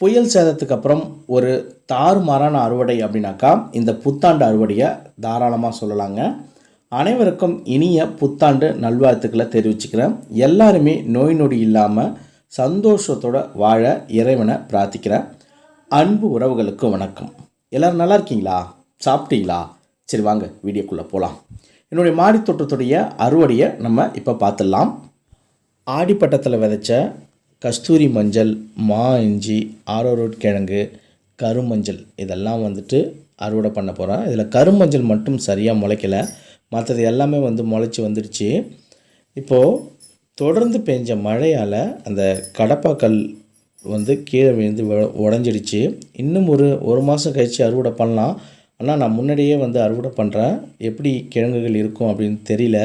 புயல் சேதத்துக்கு அப்புறம் ஒரு தாறுமாறான அறுவடை அப்படின்னாக்கா இந்த புத்தாண்டு அறுவடையை தாராளமாக சொல்லலாங்க. அனைவருக்கும் இனிய புத்தாண்டு நல்வாழ்த்துக்களை தெரிவிச்சுக்கிறேன். எல்லாருமே நோய் நொடி இல்லாமல் சந்தோஷத்தோட வாழ இறைவனை பிரார்த்திக்கிறேன். அன்பு உறவுகளுக்கு வணக்கம். எல்லோரும் நல்லா இருக்கீங்களா? சாப்பிட்டீங்களா? சரி வாங்க வீடியோக்குள்ளே போகலாம் என்னுடைய மாடி தோட்டத்துடைய அறுவடையை நம்ம இப்போ பார்த்துடலாம். ஆடிப்பட்டத்தில் விதைச்ச கஸ்தூரி மஞ்சள் மா இஞ்சி ஆரோரோட் கிழங்கு கருமஞ்சள் இதெல்லாம் வந்துட்டு அறுவடை பண்ண போகிறேன் இதில் கருமஞ்சள் மட்டும் சரியாக முளைக்கல. மற்றது எல்லாமே வந்து முளைச்சி வந்துடுச்சு. இப்போது தொடர்ந்து பெஞ்ச மழையால் அந்த கடப்பாக்கல் வந்து கீழே விழுந்து உடஞ்சிடுச்சு. இன்னும் ஒரு ஒரு மாதம் கழித்து அறுவடை பண்ணலாம். ஆனால் நான் முன்னாடியே வந்து அறுவடை பண்ணுறேன் எப்படி கிழங்குகள் இருக்கும் அப்படின்னு தெரியல.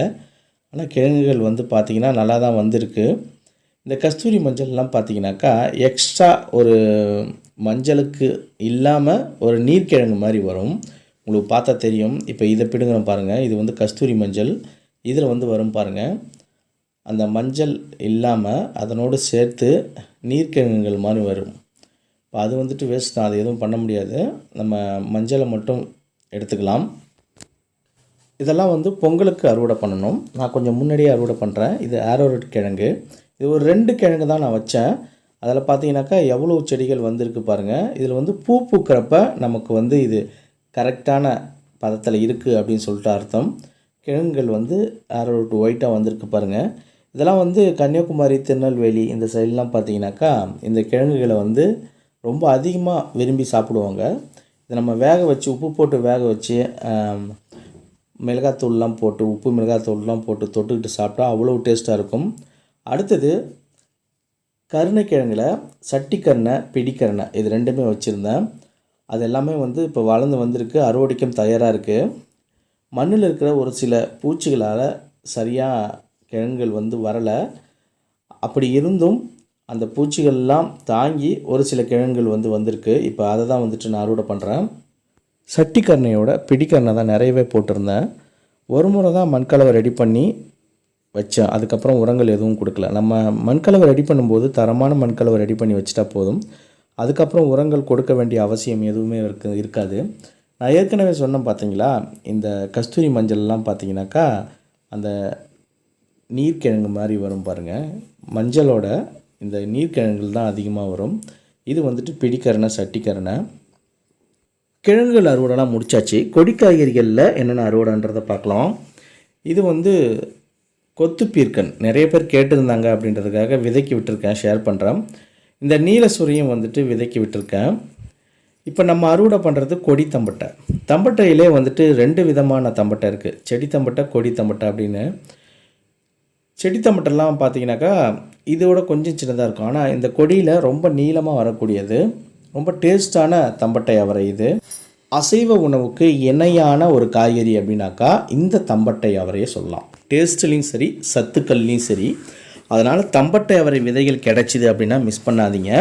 ஆனால் கிழங்குகள் வந்து பார்த்திங்கன்னா நல்லா தான் வந்திருக்கு. இந்த கஸ்தூரி மஞ்சள்லாம் பார்த்தீங்கன்னாக்கா எக்ஸ்ட்ரா ஒரு மஞ்சளுக்கு இல்லாமல் ஒரு நீர்க்கிழங்கு மாதிரி வரும். உங்களுக்கு பார்த்தா தெரியும். இப்போ இதை பிடுங்குறோம் பாருங்கள் இது வந்து கஸ்தூரி மஞ்சள். இதில் வந்து வரும் பாருங்கள் அந்த மஞ்சள் இல்லாமல் அதனோடு சேர்த்து நீர்க்கிழங்குகள் மாதிரி வரும். இப்போ அது வந்துட்டு வேஸ்ட் தான். அது எதுவும் பண்ண முடியாது. நம்ம மஞ்சளை மட்டும் எடுத்துக்கலாம். இதெல்லாம் வந்து பொங்கலுக்கு அறுவடை பண்ணணும். நான் கொஞ்சம் முன்னாடியே அறுவடை பண்ணுறேன் இது ஆரோரட் கிழங்கு. இது ஒரு ரெண்டு கிழங்கு தான் நான் வச்சேன். அதில் பார்த்தீங்கன்னாக்கா எவ்வளோ செடிகள் வந்திருக்கு பாருங்கள் இதில் வந்து பூ பூக்கிறப்ப நமக்கு வந்து இது கரெக்டான பதத்தில் இருக்குது அப்படின்னு சொல்லிட்டு அர்த்தம். கிழங்குகள் வந்து ஆரோரட் ஒயிட்டாக வந்திருக்கு பாருங்கள் இதெல்லாம் வந்து கன்னியாகுமரி திருநெல்வேலி இந்த சைட்லாம் பார்த்தீங்கன்னாக்கா இந்த கிழங்குகளை வந்து ரொம்ப அதிகமாக விரும்பி சாப்பிடுவாங்க. இதை நம்ம வேக வச்சு உப்பு போட்டு வேக வச்சு மிளகாத்தூள்லாம் போட்டு உப்பு மிளகாத்தூள்லாம் போட்டு தொட்டுக்கிட்டு சாப்பிட்டா அவ்வளோ டேஸ்ட்டாக இருக்கும். அடுத்தது கருணைக்கிழங்கில் சட்டிக்கருணை பிடிக்கருணை இது ரெண்டுமே வச்சுருந்தேன். அது எல்லாமே வந்து இப்போ வளர்ந்து வந்திருக்கு அறுவடைக்கும் தயாராக இருக்குது மண்ணில் இருக்கிற ஒரு சில பூச்சிகளால் சரியாக கிழங்குகள் வந்து வரலை. அப்படி இருந்தும் அந்த பூச்சிகள்லாம் தாங்கி ஒரு சில கிழங்குகள் வந்து வந்திருக்கு. இப்போ அதை தான் வந்துட்டு நான் அறுவடை பண்ணுறேன் சட்டிக்கரணையோட பிடிக்கரணை தான் நிறையவே போட்டிருந்தேன். ஒரு முறை தான் மண்கலவை ரெடி பண்ணி வச்சேன் அதுக்கப்புறம் உரங்கள் எதுவும் கொடுக்கல. நம்ம மண்கலவை ரெடி பண்ணும்போது தரமான மண்கலவை ரெடி பண்ணி வச்சுட்டா போதும். அதுக்கப்புறம் உரங்கள் கொடுக்க வேண்டிய அவசியம் எதுவுமே இருக்கு இருக்காது. நான் ஏற்கனவே சொன்னேன் பார்த்தீங்களா இந்த கஸ்தூரி மஞ்சள்லாம் பார்த்தீங்கன்னாக்கா அந்த நீர்க்கிழங்கு மாதிரி வரும் பாருங்கள் மஞ்சளோட இந்த நீர்க்கிழங்குகள் தான் அதிகமாக வரும். இது வந்துட்டு பிடிக்கரணை சட்டிக்கரணை. கிழங்குகள் அறுவடைலாம் முடிச்சாச்சு. கொடி காய்கறிகளில் என்னென்ன அறுவடைன்றதை பார்க்கலாம். இது வந்து கொத்து பீர்க்கன் நிறைய பேர் கேட்டிருந்தாங்க அப்படின்றதுக்காக விதைக்கி விட்டுருக்கேன் ஷேர் பண்ணுறேன் இந்த நீல சுரியும் வந்துட்டு விதைக்கி விட்டுருக்கேன். இப்போ நம்ம அறுவடை பண்ணுறது கொடி தம்பட்டை. தம்பட்டையிலே வந்துட்டு ரெண்டு விதமான தம்பட்டை இருக்குது செடி தம்பட்டை கொடி தம்பட்டை அப்படின்னு. செடி தம்பட்டெல்லாம் பார்த்தீங்கன்னாக்கா இதோட கொஞ்சம் சின்னதாக இருக்கும். ஆனால் இந்த கொடியில் ரொம்ப நீளமாக வரக்கூடியது. ரொம்ப டேஸ்டான தம்பட்டை அவரை இது. அசைவ உணவுக்கு இணையான ஒரு காய்கறி அப்படின்னாக்கா இந்த தம்பட்டை அவரையே சொல்லலாம். டேஸ்ட்லேயும் சரி சத்துக்கள்லேயும் சரி அதனால் தம்பட்டை அவரை விதைகள் கிடைச்சிது அப்படின்னா மிஸ் பண்ணாதீங்க.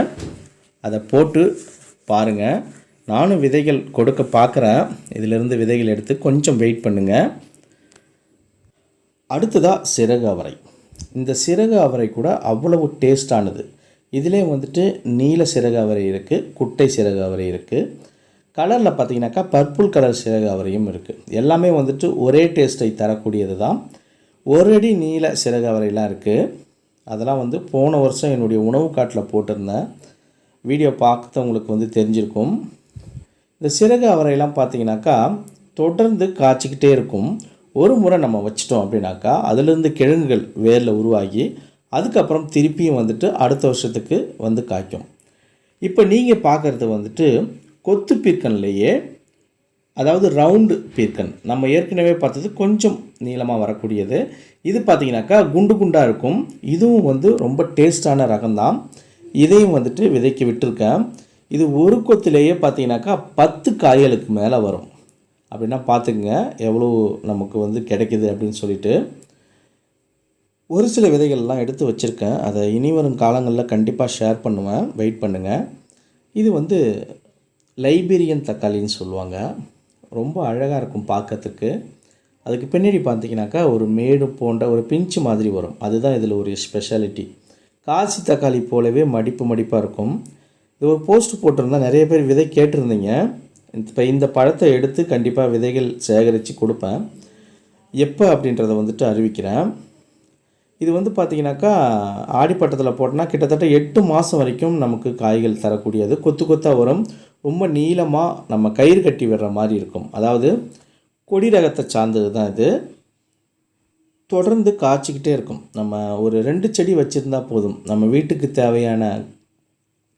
அதை போட்டு பாருங்கள் நானும் விதைகள் கொடுக்க பார்க்குறேன் இதிலிருந்து விதைகள் எடுத்து கொஞ்சம் வெயிட் பண்ணுங்கள் அடுத்ததாக சிறகு அவரை. இந்த சிறகு அவரை கூட அவ்வளவு டேஸ்டானது இதிலே வந்துட்டு நீல சிறகு அவரை இருக்குது குட்டை சிறகு அவரை இருக்குது கலரில் பார்த்தீங்கன்னாக்கா பர்பிள் கலர் சிறகு அவரையும் இருக்குது எல்லாமே வந்துட்டு ஒரே டேஸ்ட்டை தரக்கூடியது தான் ஒரு அடி நீல சிறகு அவரைலாம் இருக்குது அதெல்லாம் வந்து போன வருஷம் என்னுடைய உணவு காட்டில் போட்டிருந்தேன். வீடியோ பார்த்தவங்களுக்கு வந்து தெரிஞ்சிருக்கும். இந்த சிறகு அவரையெல்லாம் பார்த்தீங்கன்னாக்கா தொடர்ந்து காய்ச்சிக்கிட்டே இருக்கும். ஒரு முறை நம்ம வச்சிட்டோம் அப்படின்னாக்கா அதுலேருந்து கிழங்குகள் வேரில் உருவாகி அதுக்கப்புறம் திருப்பியும் வந்துட்டு அடுத்த வருஷத்துக்கு வந்து காய்க்கும். இப்போ நீங்கள் பார்க்குறது வந்துட்டு கொத்து பீர்க்கன்லேயே அதாவது ரவுண்டு பீர்க்கன் நம்ம ஏற்கனவே பார்த்தது கொஞ்சம் நீளமாக வரக்கூடியது. இது பார்த்தீங்கன்னாக்கா குண்டு குண்டாக இருக்கும். இதுவும் வந்து ரொம்ப டேஸ்டான ரகம்தான். இதையும் வந்துட்டு விதைக்க விட்டுருக்கேன். இது ஒரு கொத்திலேயே பார்த்தீங்கன்னாக்கா பத்து காய்களுக்கு மேலே வரும். அப்படின்னா பார்த்துக்குங்க எவ்வளோ நமக்கு வந்து கிடைக்குது அப்படின்னு சொல்லிட்டு. ஒரு சில விதைகள்லாம் எடுத்து வச்சுருக்கேன். அதை இனி வரும் காலங்களில் கண்டிப்பாக ஷேர் பண்ணுவேன். வெயிட் பண்ணுங்கள் இது வந்து லைபீரியன் தக்காளின்னு சொல்லுவாங்க. ரொம்ப அழகாக இருக்கும் பார்க்கறதுக்கு அதுக்கு பின்னாடி பார்த்தீங்கன்னாக்கா ஒரு மேடு போன்ற ஒரு பிஞ்சு மாதிரி வரும். அதுதான் இதில் ஒரு ஸ்பெஷாலிட்டி காசி தக்காளி போலவே மடிப்பு மடிப்பாக இருக்கும். இது ஒரு போஸ்ட் போட்டிருந்தால் நிறைய பேர் விதை கேட்டிருந்தீங்க. இப்போ இந்த பழத்தை எடுத்து கண்டிப்பாக விதைகள் சேகரித்து கொடுப்பேன். எப்போ அப்படின்றத வந்துட்டு அறிவிக்கிறேன். இது வந்து பார்த்திங்கனாக்கா ஆடிப்பட்டத்தில் போட்டோன்னா கிட்டத்தட்ட எட்டு மாதம் வரைக்கும் நமக்கு காய்கள் தரக்கூடியது. கொத்து கொத்தாக வரும். ரொம்ப நீளமாக நம்ம கயிறு கட்டி விடுற மாதிரி இருக்கும். அதாவது கொடி ரகத்தை சார்ந்தது தான் இது. தொடர்ந்து காய்ச்சிக்கிட்டே இருக்கும். நம்ம ஒரு ரெண்டு செடி வச்சுருந்தா போதும். நம்ம வீட்டுக்கு தேவையான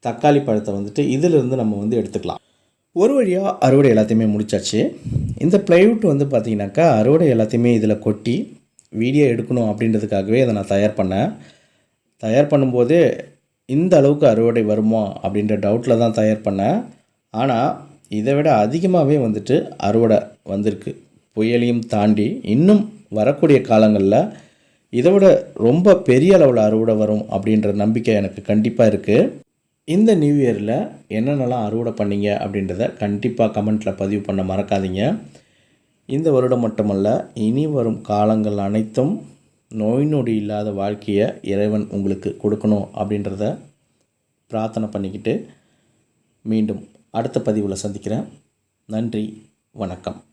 தக்காளி பழத்தை வந்துட்டு இதிலிருந்து நம்ம வந்து எடுத்துக்கலாம். ஒரு வழியாக அறுவடை எல்லாத்தையுமே முடிச்சாச்சு. இந்த ப்ளைவுட் வந்து பார்த்திங்கனாக்கா அறுவடை எல்லாத்தையுமே இதில் கொட்டி வீடியோ எடுக்கணும் அப்படின்றதுக்காகவே அதை நான் தயார் பண்ணேன். தயார் பண்ணும்போது இந்த அளவுக்கு அறுவடை வருமா அப்படின்ற டவுட்டில் தான் தயார் பண்ணேன். ஆனால் இதை விட அதிகமாகவே வந்துட்டு அறுவடை வந்திருக்கு. புயலையும் தாண்டி இன்னும் வரக்கூடிய காலங்களில் இதை விட ரொம்ப பெரிய அளவில் அறுவடை வரும் அப்படின்ற நம்பிக்கை எனக்கு கண்டிப்பாக இருக்குது இந்த நியூ இயரில் என்னென்னலாம் அறுவடை பண்ணீங்க அப்படின்றத கண்டிப்பாக கமெண்ட்டில் பதிவு பண்ண மறக்காதீங்க. இந்த வருடம் மட்டுமல்ல இனி வரும் காலங்கள் அனைத்தும் நோய் நொடி இல்லாத வாழ்க்கையை இறைவன் உங்களுக்கு கொடுக்கணும் அப்படின்றத பிரார்த்தனை பண்ணிக்கிட்டு மீண்டும் அடுத்த பதிவில் சந்திக்கிறேன். நன்றி வணக்கம்.